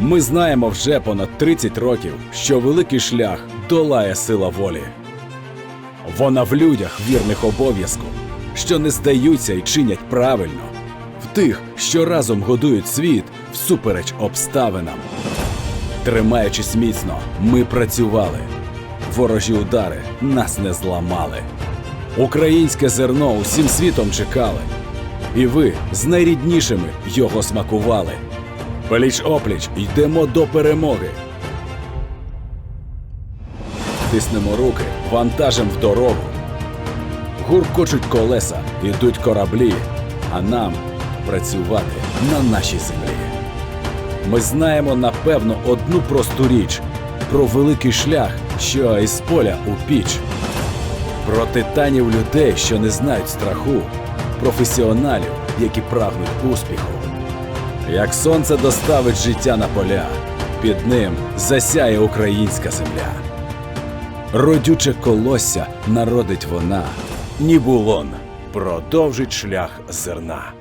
Ми знаємо вже понад 30 років, що великий шлях долає сила волі. Вона в людях вірних обов'язку, що не здаються і чинять правильно, в тих, що разом годують світ всупереч обставинам. Тримаючись міцно, ми працювали. Ворожі удари нас не зламали. Українське зерно усім світом чекали, і ви з найріднішими його смакували. Пліч опліч йдемо до перемоги. Тиснемо руки вантажем в дорогу. Гуркочуть колеса, ідуть кораблі, а нам працювати на нашій землі. Ми знаємо напевно одну просту річ про великий шлях, що із поля у піч, про титанів людей, що не знають страху, професіоналів, які прагнуть успіху. Як сонце доставить життя на поля, під ним засяє українська земля. Родюче колосся народить вона, Нібулон продовжить шлях зерна.